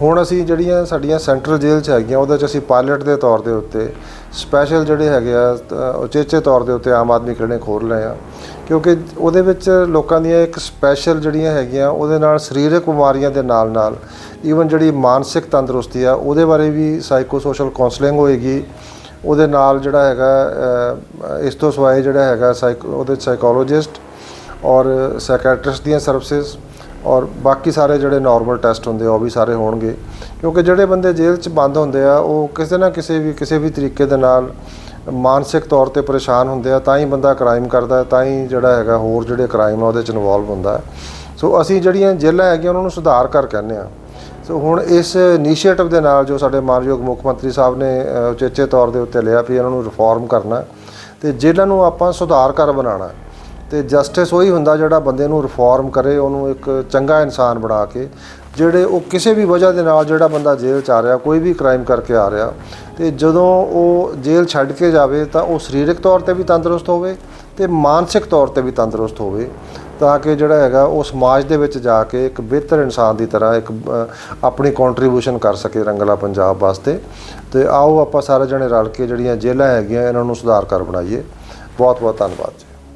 ਹੁਣ ਅਸੀਂ ਜਿਹੜੀਆਂ ਸਾਡੀਆਂ ਸੈਂਟਰਲ ਜੇਲ੍ਹ 'ਚ ਹੈਗੀਆਂ, ਉਹਦੇ 'ਚ ਅਸੀਂ ਪਾਇਲਟ ਦੇ ਤੌਰ ਦੇ ਉੱਤੇ ਸਪੈਸ਼ਲ ਜਿਹੜੇ ਹੈਗੇ ਆ ਉਚੇਚੇ ਤੌਰ ਦੇ ਉੱਤੇ ਆਮ ਆਦਮੀ ਕਲੀਨਿਕ ਖੋਲ੍ਹ ਰਹੇ ਆ। ਕਿਉਂਕਿ ਉਹਦੇ ਵਿੱਚ ਲੋਕਾਂ ਦੀਆਂ ਇੱਕ ਸਪੈਸ਼ਲ ਜਿਹੜੀਆਂ ਹੈਗੀਆਂ, ਉਹਦੇ ਨਾਲ ਸਰੀਰਕ ਬਿਮਾਰੀਆਂ ਦੇ ਨਾਲ ਨਾਲ ਈਵਨ ਜਿਹੜੀ ਮਾਨਸਿਕ ਤੰਦਰੁਸਤੀ ਆ, ਉਹਦੇ ਬਾਰੇ ਵੀ ਸਾਈਕੋ ਸੋਸ਼ਲ ਕਾਉਂਸਲਿੰਗ ਹੋਏਗੀ। ਉਹਦੇ ਨਾਲ ਜਿਹੜਾ ਹੈਗਾ ਇਸ ਤੋਂ ਸਿਵਾਏ ਜਿਹੜਾ ਹੈਗਾ ਸਾਈਕੋ ਉਹਦੇ ਸਾਈਕੋਲੋਜਿਸਟ ਔਰ ਸਾਈਕੈਟ੍ਰਿਸਟ ਦੀਆਂ ਸਰਵਿਸਿਜ਼ ਔਰ ਬਾਕੀ ਸਾਰੇ ਜਿਹੜੇ ਨਾਰਮਲ ਟੈਸਟ ਹੁੰਦੇ ਆ, ਉਹ ਵੀ ਸਾਰੇ ਹੋਣਗੇ। ਕਿਉਂਕਿ ਜਿਹੜੇ ਬੰਦੇ ਜੇਲ੍ਹ 'ਚ ਬੰਦ ਹੁੰਦੇ ਆ, ਉਹ ਕਿਸੇ ਨਾ ਕਿਸੇ ਵੀ ਕਿਸੇ ਵੀ ਤਰੀਕੇ ਦੇ ਨਾਲ ਮਾਨਸਿਕ ਤੌਰ ਤੇ ਪਰੇਸ਼ਾਨ ਹੁੰਦੇ ਆ, ਤਾਂ ਹੀ ਬੰਦਾ ਕ੍ਰਾਈਮ ਕਰਦਾ ਤਾਂ ਹੀ ਜਿਹੜਾ ਹੈਗਾ ਹੋਰ ਜਿਹੜੇ ਕ੍ਰਾਈਮ ਆ, ਉਹਦੇ 'ਚ ਇਨਵੋਲਵ ਹੁੰਦਾ ਸੋ ਅਸੀਂ ਜਿਹੜੀਆਂ ਜੇਲ੍ਹਾਂ ਹੈਗੀਆਂ, ਉਹਨਾਂ ਨੂੰ ਸੁਧਾਰ ਕਰ ਕਹਿੰਦੇ ਆ ਸੋ ਹੁਣ ਇਸ ਇਨੀਸ਼ੀਏਟਿਵ ਦੇ ਨਾਲ ਜੋ ਸਾਡੇ ਮਾਨਯੋਗ ਮੁੱਖ ਮੰਤਰੀ ਸਾਹਿਬ ਨੇ ਉਚੇਚੇ ਤੌਰ ਦੇ ਉੱਤੇ ਲਿਆ ਵੀ ਇਹਨਾਂ ਨੂੰ ਰਿਫਾਰਮ ਕਰਨਾ ਹੈ, ਤੇ ਜੇਲ੍ਹਾਂ ਨੂੰ ਆਪਾਂ ਸੁਧਾਰ ਕਰ ਬਣਾਉਣਾ ਤੇ ਜਸਟਿਸ ਉਹੀ ਹੁੰਦਾ ਜਿਹੜਾ ਬੰਦੇ ਨੂੰ ਰਿਫਾਰਮ ਕਰੇ, ਉਹਨੂੰ ਇੱਕ ਚੰਗਾ ਇਨਸਾਨ ਬਣਾ ਕੇ, ਜਿਹੜੇ ਉਹ ਕਿਸੇ ਵੀ ਵਜ੍ਹਾ ਦੇ ਨਾਲ ਜਿਹੜਾ ਬੰਦਾ ਜੇਲ੍ਹ ਚ ਆ ਰਿਹਾ, ਕੋਈ ਵੀ ਕ੍ਰਾਈਮ ਕਰਕੇ ਆ ਰਿਹਾ, ਤੇ ਜਦੋਂ ਉਹ ਜੇਲ੍ਹ ਛੱਡ ਕੇ ਜਾਵੇ ਤਾਂ ਉਹ ਸਰੀਰਕ ਤੌਰ ਤੇ ਵੀ ਤੰਦਰੁਸਤ ਹੋਵੇ ਤੇ ਮਾਨਸਿਕ ਤੌਰ ਤੇ ਵੀ ਤੰਦਰੁਸਤ ਹੋਵੇ, ਤਾਂ ਕਿ ਜਿਹੜਾ ਹੈਗਾ ਉਹ ਸਮਾਜ ਦੇ ਵਿੱਚ ਜਾ ਕੇ ਇੱਕ ਬਿਹਤਰ ਇਨਸਾਨ ਦੀ ਤਰ੍ਹਾਂ ਇੱਕ ਆਪਣੀ ਕੰਟਰੀਬਿਊਸ਼ਨ ਕਰ ਸਕੇ ਰੰਗਲਾ ਪੰਜਾਬ ਵਾਸਤੇ। ਤੇ ਆਓ ਆਪਾਂ ਸਾਰੇ ਜਣੇ ਰਲ ਕੇ ਜਿਹੜੀਆਂ ਜੇਲ੍ਹਾਂ ਹੈਗੀਆਂ, ਇਹਨਾਂ ਨੂੰ ਸੁਧਾਰ ਕਰ ਬਣਾਈਏ। ਬਹੁਤ ਬਹੁਤ ਧੰਨਵਾਦ ਜੀ।